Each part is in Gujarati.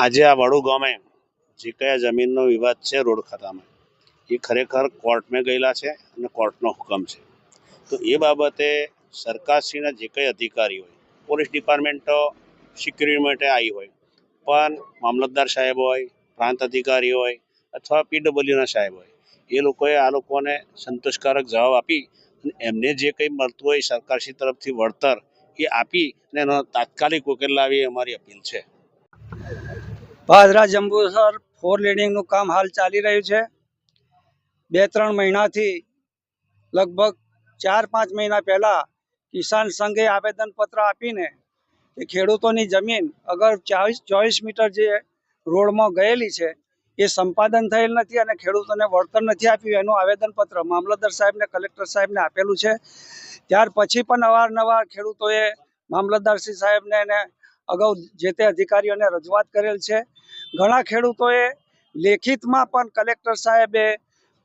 આજે આ વડુ ગામે જે કયા જમીનનો વિવાદ છે, રોડ ખાતામાં, એ ખરેખર કોર્ટમાં ગયેલા છે અને કોર્ટનો હુકમ છે. તો એ બાબતે સરકારશ્રીના જે કંઈ અધિકારી હોય, પોલીસ ડિપાર્ટમેન્ટ સિક્યુરિટી માટે આવી હોય, પણ મામલતદાર સાહેબ હોય, પ્રાંત અધિકારી હોય અથવા પીડબ્લ્યુના સાહેબ હોય, એ લોકોએ આ લોકોને સંતોષકારક જવાબ આપી અને એમને જે કંઈ મળતું હોય સરકારશ્રી તરફથી વળતર એ આપી અને એનો તાત્કાલિક ઉકેલ લાવી અમારી અપીલ છે. ભાદરા જંબુસર ફોર લેડિંગનું કામ હાલ ચાલી રહ્યું છે. બે, ત્રણ મહિનાથી લગભગ ચાર, પાંચ મહિના પહેલાં કિસાન સંઘે આવેદનપત્ર આપીને કે ખેડૂતોની જમીન અગર ચાવીસ ચોવીસ મીટર જે રોડમાં ગયેલી છે, એ સંપાદન થયેલ નથી અને ખેડૂતોને વળતર નથી આપ્યું. એનું આવેદનપત્ર મામલતદાર સાહેબને, કલેક્ટર સાહેબને આપેલું છે. ત્યાર પછી પણ અવારનવાર ખેડૂતોએ મામલતદારશ્રી સાહેબને અને અગાઉ જે તે અધિકારીઓને રજૂઆત કરેલ છે. ઘણા ખેડૂતોએ લેખિતમાં પણ કલેક્ટર સાહેબે,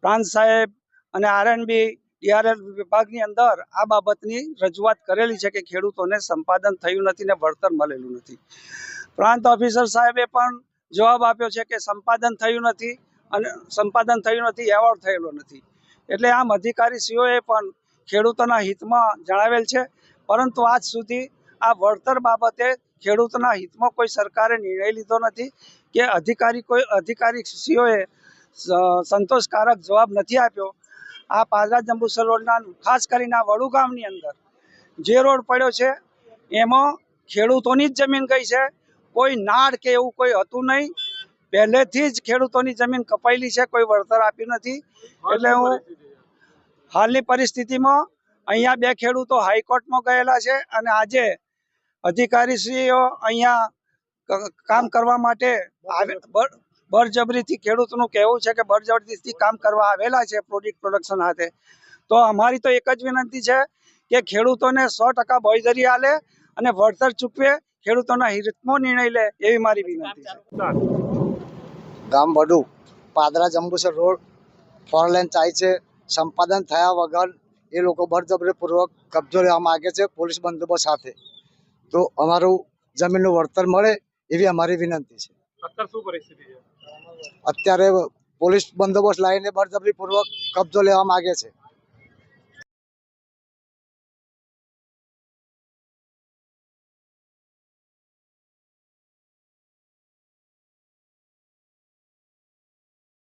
પ્રાંત સાહેબ અને આરએનબી ડીઆરએલ વિભાગની અંદર આ બાબતની રજૂઆત કરેલી છે કે ખેડૂતોને સંપાદન થયું નથી ને વળતર મળેલું નથી. પ્રાંત ઓફિસર સાહેબે પણ જવાબ આપ્યો છે કે સંપાદન થયું નથી અને સંપાદન થયું નથી, એવોર્ડ થયેલો નથી. એટલે આમ અધિકારીશ્રીઓએ પણ ખેડૂતોના હિતમાં જણાવેલ છે, પરંતુ આજ સુધી આ વળતર બાબતે ખેડૂતોના હિતમાં કોઈ સરકારે નિર્ણય લીધો નથી કે અધિકારી કોઈ અધિકારી સ- સંતોષકારક જવાબ નથી આપ્યો. આ પાદરા જંબુસર રોડના ખાસ કરીને આ વડુ ગામની અંદર જે રોડ પડ્યો છે એમાં ખેડૂતોની જ જમીન ગઈ છે. કોઈ નાળ કે એવું કોઈ હતું નહીં. પહેલેથી જ ખેડૂતોની જમીન કપાયેલી છે કોઈ વળતર આપ્યું નથી. એટલે હું હાલની પરિસ્થિતિમાં અહીંયા બે ખેડૂતો હાઈકોર્ટમાં ગયેલા છે અને આજે અધિકારીશ્રીઓ અહીંયા કામ કરવા માટે આવે- બર- બળજબરીથી ખેડૂતનું કહેવું છે કે બળજબરીથી કામ કરવા આવેલા છે પ્રોડક્ટ પ્રોડક્શન હાથે. તો અમારી તો એક જ વિનંતી છે કે ખેડૂતોને સો ટકા બોયધરી આલે અને વળતર ચૂકવે ખેડૂતોના હિતમાં નિર્ણય લે એવી મારી વિનંતી છે. ગામ Vadu Padra Jambusar road four lane ચાય છે. સંપાદન થયા વગર એ લોકો બળજબરીપૂર્વક કબજો લેવા માગે છે પોલીસ બંદોબસ્ત સાથે. તો અમારું જમીનનું વળતર મળે એવી અમારી વિનંતી છે. અત્યારે શું પરિસ્થિતિ છે? અત્યારે પોલીસ બંદોબસ્ત લાવીને બળજબરીપૂર્વક કબજો લેવા માગે છે.